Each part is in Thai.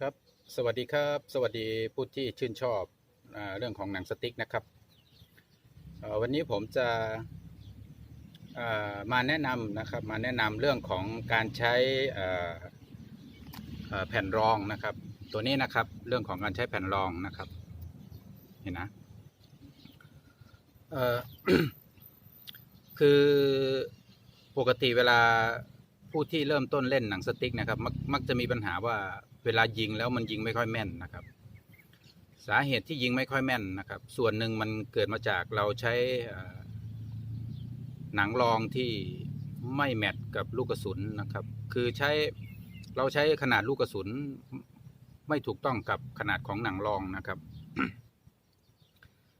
ครับ สวัสดีครับ สวัสดีผู้ที่ชื่นชอบอเรื่องของหนังสติ๊กนะครับ วันนี้ผมจะามาแนะนำนะครับ มาแนะนำเรื่องของการใช้แผ่นรองนะครับ ตัวนี้นะครับ เรื่องของการใช้แผ่นรองนะครับ เห็นนะคือปกติเวลาผู้ที่เริ่มต้นเล่นหนังสติ๊กนะครับมมักจะมีปัญหาว่า เวลายิงแล้วมันยิงไม่ค่อยแม่นนะครับ สาเหตุที่ยิงไม่ค่อยแม่นนะครับ ส่วนหนึ่งมันเกิดมาจากเราใช้หนังรองที่ไม่แมทกับลูกกระสุนนะครับ คือใช้เราใช้ขนาดลูกกระสุนไม่ถูกต้องกับขนาดของหนังรองนะครับ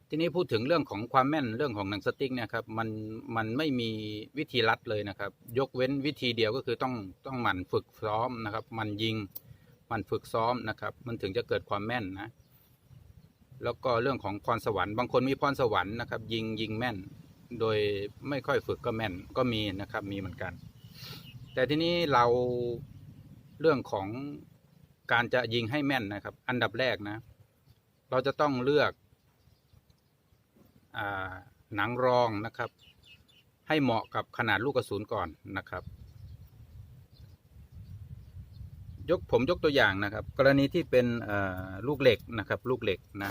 ทีนี้พูดถึงเรื่องของความแม่นเรื่องของหนังสติ๊กเนี่ยครับมันมันไม่มีวิธีลัดเลยนะครับ ยกเว้นวิธีเดียวก็คือต้องต้องหมั่นฝึกซ้อมนะครับ มันยิง มันฝึกซ้อมนะครับ มันถึงจะเกิดความแม่นนะ แล้วก็เรื่องของพรสวรรค์บางคนมีพรสวรรค์นะครับ ยิงยิงแม่น โดยไม่ค่อยฝึกก็แม่นก็มีนะครับ มีเหมือนกัน แต่ทีนี้เราเรื่องของการจะยิงให้แม่นนะครับ อันดับแรกนะ เราจะต้องเลือกอหนังรองนะครับ ให้เหมาะกับขนาดลูกกระสุนก่อนนะครับ ยกผมยกตัวอย่างนะครับ กรณีที่เป็นลูกเหล็กนะครับ ลูกเหล็กนะ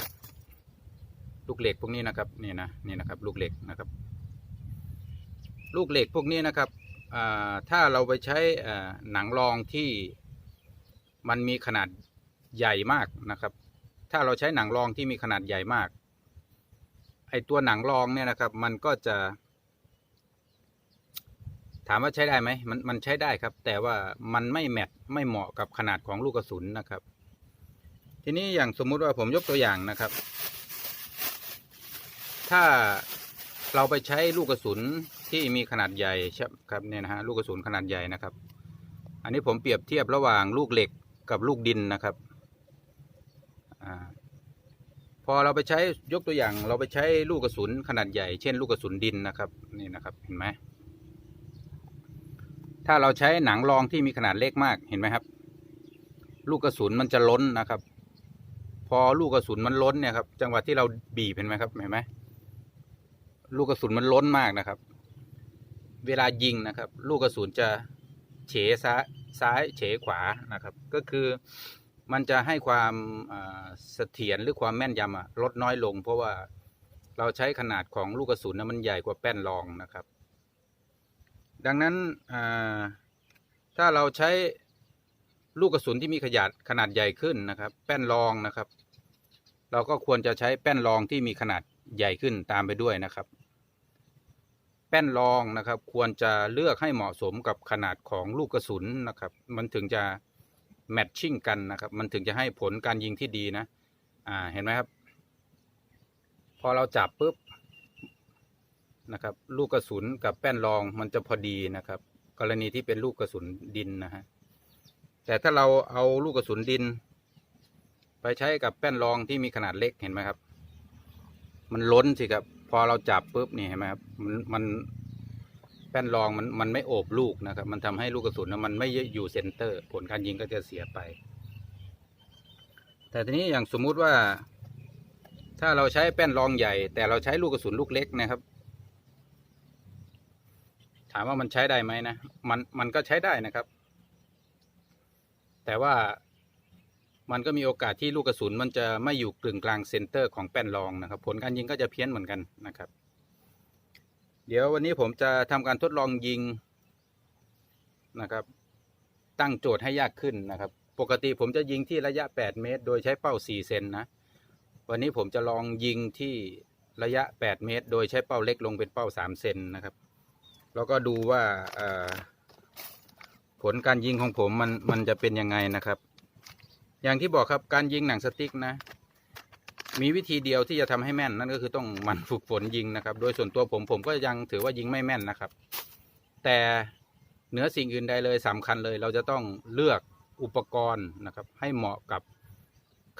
ลูกเหล็กพวกนี้นะครับนี่นะนี่นะครับ ลูกเหล็กนะครับ ลูกเหล็กพวกนี้นะครับถ้าเราไปใช้หนังรองที่มันมีขนาดใหญ่มากนะครับ ถ้าเราใช้หนังรองที่มีขนาดใหญ่มากไอตัวหนังรองเนี่ยนะครับ มันก็จะ ถามว่าใช้ได้ไหมมันมันใช้ได้ครับ แต่ว่ามันไม่แมทไม่เหมาะกับขนาดของลูกกระสุนนะครับ ทีนี้อย่างสมมุติว่าผมยกตัวอย่างนะครับ ถ้าเราไปใช้ลูกกระสุนที่มีขนาดใหญ่ใช่ครับเนี่ยนะฮะลูกกระสุนขนาดใหญ่นะครับ อันนี้ผมเปรียบเทียบระหว่างลูกเหล็กกับลูกดินนะครับอพอเราไปใช้ยกตัวอย่าง เราไปใช้ลูกกระสุนขนาดใหญ่ เช่น ลูกกระสุนดินนะครับนี่นะครับเห็นไหม ถ้าเราใช้หนังรองที่มีขนาดเล็กมากเห็นไหมครับ ลูกกระสุนมันจะล้นนะครับ พอลูกกระสุนมันล้นเนี่ยครับ จังหวะที่เราบีบเห็นไหมครับเห็นไหมลูกกระสุนมันล้นมากนะครับ เวลายิงนะครับ ลูกกระสุนจะเฉซ้ายซ้ายเฉขวานะครับ ก็คือมันจะให้ความเสถียรหรือความแม่นยำลดน้อยลง เพราะว่าเราใช้ขนาดของลูกกระสุนนะมันใหญ่กว่าแป้นรองนะครับ ดังนั้นถ้าเราใช้ลูกกระสุนที่มีขนาดขนาดใหญ่ขึ้นนะครับ แป้นรองนะครับ เราก็ควรจะใช้แป้นรองที่มีขนาดใหญ่ขึ้นตามไปด้วยนะครับ แป้นรองนะครับ ควรจะเลือกให้เหมาะสมกับขนาดของลูกกระสุนนะครับ มันถึงจะแมทชิ่งกันนะครับ มันถึงจะให้ผลการยิงที่ดีนะ อ่า เห็นไหมครับ พอเราจับปุ๊บ นะครับ ลูกกระสุนกับแป้นรองมันจะพอดีนะครับ กรณีที่เป็นลูกกระสุนดินนะฮะแต่ถ้าเราเอาลูกกระสุนดิน ไปใช้กับแป้นรองที่มีขนาดเล็กเห็นไหมครับ มันล้นสิครับ พอเราจับปุ๊บนี่เห็นไหมครับมันมันแป้นรองมันมันไม่โอบลูกนะครับ มันทำให้ลูกกระสุนมันไม่อยู่เซนเตอร์ ผลการยิงก็จะเสียไป แต่ทีนี้อย่างสมมุติว่า ถ้าเราใช้แป้นรองใหญ่ แต่เราใช้ลูกกระสุนลูกเล็กนะครับามว่ามันใช้ได้ไหมนะ มันมันก็ใช้ได้นะครับ แต่ว่ามันก็มีโอกาสที่ลูกกระสุนมันจะไม่อยู่กึ่งกลางเซนเตอร์ของแป้นรองนะครับ ผลการยิงก็จะเพี้ยนเหมือนกันนะครับ เดี๋ยววันนี้ผมจะทำการทดลองยิงนะครับ ตั้งโจทย์ให้ยากขึ้นนะครับ ปกติผมจะยิงที่ระยะ 8 เมตร โดยใช้เป้า 4 เซนนะ วันนี้ผมจะลองยิงที่ระยะ 8 เมตร โดยใช้เป้าเล็กลงเป็นเป้า 3 เซนนะครับ แล้วก็ดูว่าผลการยิงของผมมันมันจะเป็นยังไงนะครับ อย่างที่บอกครับการยิงหนังสติ๊กนะ มีวิธีเดียวที่จะทำให้แม่นนั่นก็คือต้องมันฝึกฝนยิงนะครับ โดยส่วนตัวผมผมก็ยังถือว่ายิงไม่แม่นนะครับ แต่เหนือสิ่งอื่นใดเลยสำคัญเลย เราจะต้องเลือกอุปกรณ์นะครับ ให้เหมาะกับ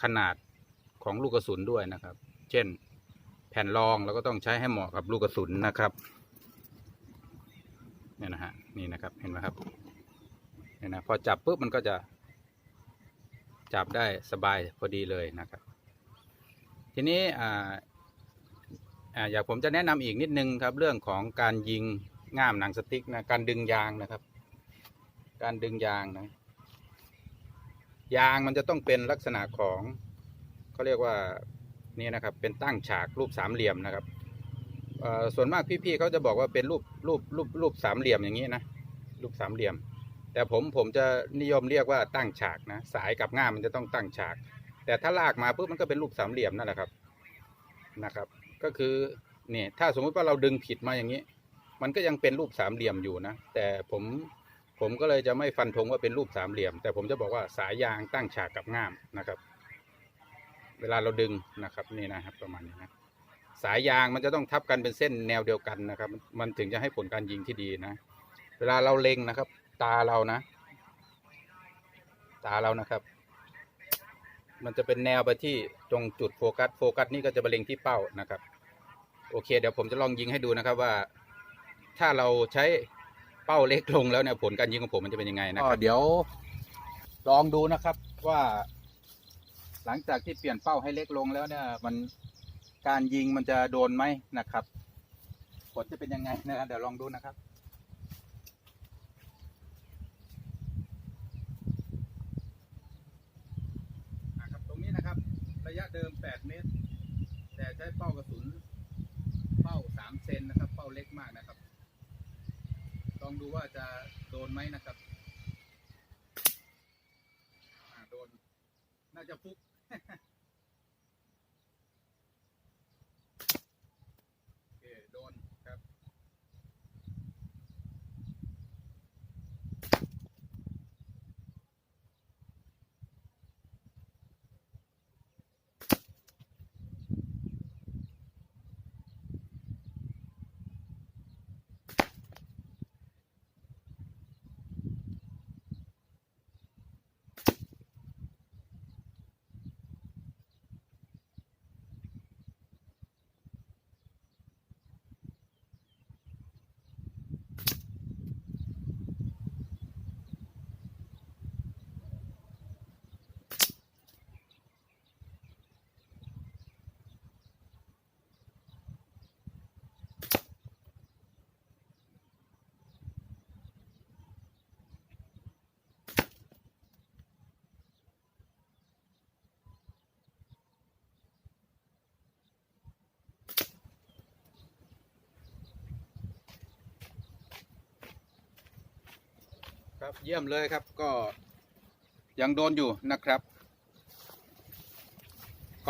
ขนาดของลูกกระสุนด้วยนะครับ เช่น แผ่นรองเราก็ต้องใช้ให้เหมาะกับลูกกระสุนนะครับ เนี่ยนะฮะนี่นะครับเห็นไหมครับเนี่ยนะพอจับปุ๊บมันก็จะจับได้สบายพอดีเลยนะครับ ทีนี้อ่าอ่าอยากผมจะแนะนำอีกนิดนึงครับเรื่องของการยิงง่ามหนังสติ๊กนะการดึงยางนะครับ การดึงยางนะยางมันจะต้องเป็นลักษณะของเขาเรียกว่านี่นะครับเป็นตั้งฉากรูปสามเหลี่ยมนะครับ ส่วนมากพี่ๆเขาจะบอกว่าเป็นรูปรูปรูปรูปสามเหลี่ยมอย่างนี้นะรูปสามเหลี่ยม แต่ผมผมจะนิยมเรียกว่าตั้งฉากนะสายกับง่ามมันจะต้องตั้งฉาก แต่ถ้าลากมาปุ๊บมันก็เป็นรูปสามเหลี่ยมนั่นแหละครับนะครับ ก็คือเนี่ยถ้าสมมุติว่าเราดึงผิดมาอย่างนี้ มันก็ยังเป็นรูปสามเหลี่ยมอยู่นะแต่ผมผมก็เลยจะไม่ฟันธงว่าเป็นรูปสามเหลี่ยม แต่ผมจะบอกว่าสายยางตั้งฉากกับง่ามนะครับ เวลาเราดึงนะครับนี่นะครับประมาณนี้นะ สายยางมันจะต้องทับกันเป็นเส้นแนวเดียวกันนะครับ มันถึงจะให้ผลการยิงที่ดีนะ เวลาเราเล็งนะครับ ตาเรานะ ตาเรานะครับ มันจะเป็นแนวไปที่ตรงจุดโฟกัสโฟกัสนี่ก็จะไปเล็งที่เป้านะครับ โอเค เดี๋ยวผมจะลองยิงให้ดูนะครับว่า ถ้าเราใช้เป้าเล็กลงแล้วเนี่ยผลการยิงของผมมันจะเป็นยังไงนะครับเดี๋ยว ลองดูนะครับว่า หลังจากที่เปลี่ยนเป้าให้เล็กลงแล้วเนี่ยมัน การยิงมันจะโดนไหมนะครับ ผลจะเป็นยังไงนะครับเดี๋ยวลองดูนะครับนะครับ ตรงนี้นะครับ ระยะเดิม 8 เมตร แต่ใช้เป้ากระสุน เป้า 3 เซนนะครับ เป้าเล็กมากนะครับ ลองดูว่าจะโดนไหมนะครับโดน น่าจะฟุก ครับเยี่ยมเลยครับก็ยังโดนอยู่นะครับ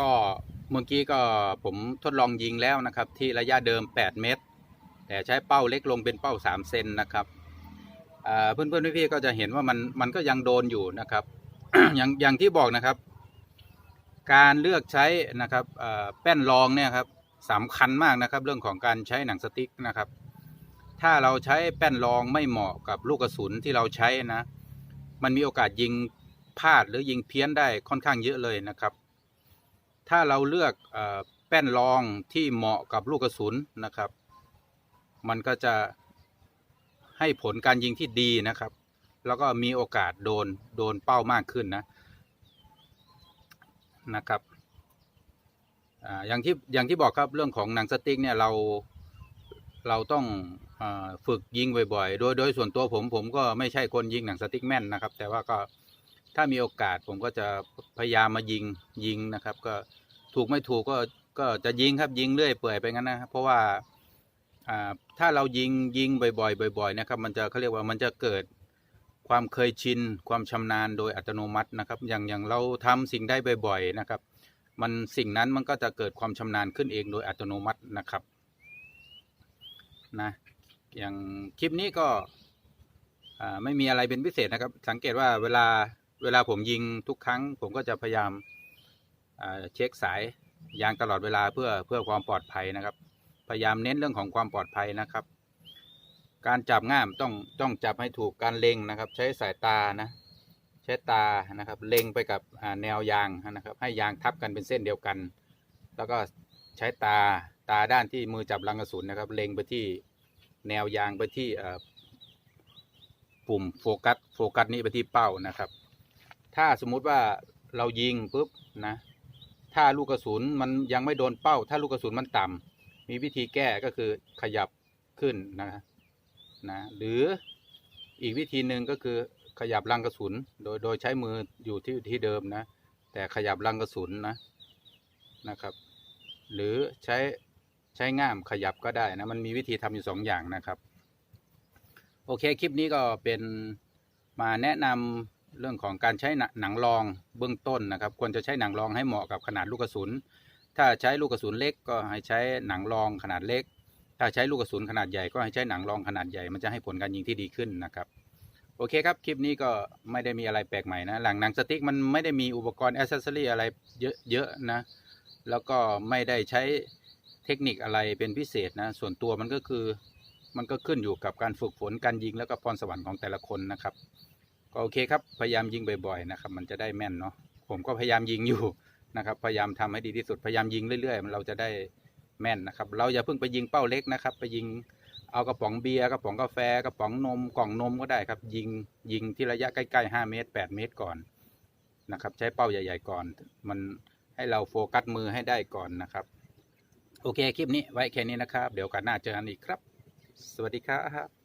ก็เมื่อกี้ก็ผมทดลองยิงแล้วนะครับ ที่ระยะเดิม 8 เมตร แต่ใช้เป้าเล็กลงเป็นเป้า 3 เซนนะครับอ่าเพื่อนๆพี่ๆก็จะเห็นว่ามันมันก็ยังโดนอยู่นะครับ อย่างอย่างที่บอกนะครับ การเลือกใช้นะครับแป้นรองเนี่ยครับสำคัญมากนะครับ เรื่องของการใช้หนังสติ๊กนะครับ ถ้าเราใช้แป้นรองไม่เหมาะกับลูกกระสุนที่เราใช้นะ มันมีโอกาสยิงพลาดหรือยิงเพี้ยนได้ค่อนข้างเยอะเลยนะครับ ถ้าเราเลือกแป้นรองที่เหมาะกับลูกกระสุนนะครับ มันก็จะให้ผลการยิงที่ดีนะครับ แล้วก็มีโอกาสโดนโดนเป้ามากขึ้นนะนะครับออย่างที่อย่างที่บอกครับเรื่องของหนังสติ๊กเนี่ยเรา เราต้องอฝึกยิงบ่อยๆ โดยโดยส่วนตัวผมผมก็ไม่ใช่คนยิงหนังสติ๊กแม่นนะครับ แต่ว่าก็ถ้ามีโอกาสผมก็จะพยายามมายิงยิงนะครับ ก็ถูกไม่ถูกก็ก็จะยิงครับยิงเรื่อยเปื่อยไปงั้นนะครับเพราะว่าอ่าถ้าเรายิงยิงบ่อยๆ บ่อย ๆ นะครับ มันจะเขาเรียกว่ามันจะเกิดความเคยชินความชำนาญโดยอัตโนมัตินะครับ อย่างอย่างเราทำสิ่งได้บ่อย ๆ นะครับ มันสิ่งนั้นมันก็จะเกิดความชำนาญขึ้นเองโดยอัตโนมัตินะครับ นะอย่างคลิปนี้ก็ไม่มีอะไรเป็นพิเศษนะครับ สังเกตว่าเวลาเวลาผมยิงทุกครั้ง ผมก็จะพยายามเช็คสายยางตลอดเวลาเพื่อเพื่อความปลอดภัยนะครับ พยายามเน้นเรื่องของความปลอดภัยนะครับ การจับง่ามต้องต้องจับให้ถูกการเล็งนะครับ ใช้สายตานะใช้ตานะครับเล็งไปกับแนวยางนะครับ ให้ยางทับกันเป็นเส้นเดียวกัน แล้วก็ใช้ตาตาด้านที่มือจับลังกระสุนนะครับ เล็งไปที่ แนวยางไปที่ปุ่มโฟกัสโฟกัสนี้ไปที่เป้านะครับ ถ้าสมมุติว่าเรายิงปุ๊บนะ ถ้าลูกกระสุนมันยังไม่โดนเป้า ถ้าลูกกระสุนมันต่ำมีวิธีแก้ก็คือขยับขึ้นนะนะหรืออีกวิธีหนึ่งก็คือขยับรังกระสุน โดยโดยใช้มืออยู่ที่ที่เดิมนะ แต่ขยับรังกระสุนนะนะครับ หรือใช้ ใช้ง่ามขยับก็ได้นะมันมีวิธีทำอยู่สองอย่างนะครับ โอเคคลิปนี้ก็เป็นมาแนะนำเรื่องของการใช้หนังรองเบื้องต้นนะครับ ควรจะใช้หนังรองให้เหมาะกับขนาดลูกกระสุน ถ้าใช้ลูกกระสุนเล็กก็ให้ใช้หนังรองขนาดเล็ก ถ้าใช้ลูกกระสุนขนาดใหญ่ก็ให้ใช้หนังรองขนาดใหญ่มันจะให้ผลการยิงที่ดีขึ้นนะครับโอเคครับ คลิปนี้ก็ไม่ได้มีอะไรแปลกใหม่นะ หลังหนังสติ๊กมันไม่ได้มีอุปกรณ์อ c เซสซอรี่อะไรเยอะๆนะ แล้วก็ไม่ได้ใช้ เทคนิคอะไรเป็นพิเศษนะ ส่วนตัวมันก็คือมันก็ขึ้นอยู่กับการฝึกฝนการยิงแล้วก็พรสวรรค์ของแต่ละคนนะครับ ก็โอเคครับ พยายามยิงบ่อยๆนะครับ มันจะได้แม่นเนาะผมก็พยายามยิงอยู่นะครับ พยายามทำให้ดีที่สุดพยายามยิงเรื่อยๆ เราจะได้แม่นนะครับ เราอย่าเพิ่งไปยิงเป้าเล็กนะครับ ไปยิงเอากระป๋องเบียร์กระป๋องกาแฟกระป๋องนมกล่องนมก็ได้ครับ ยิงยิงที่ระยะใกล้ๆ5เมตร 8 เมตรก่อนนะครับ ใช้เป้าใหญ่ ๆ ก่อน มันให้เราโฟกัสมือให้ได้ก่อนนะครับ โอเค คลิปนี้ไว้แค่นี้นะครับ เดี๋ยวกันหน้าเจอกันอีกครับ สวัสดีครับ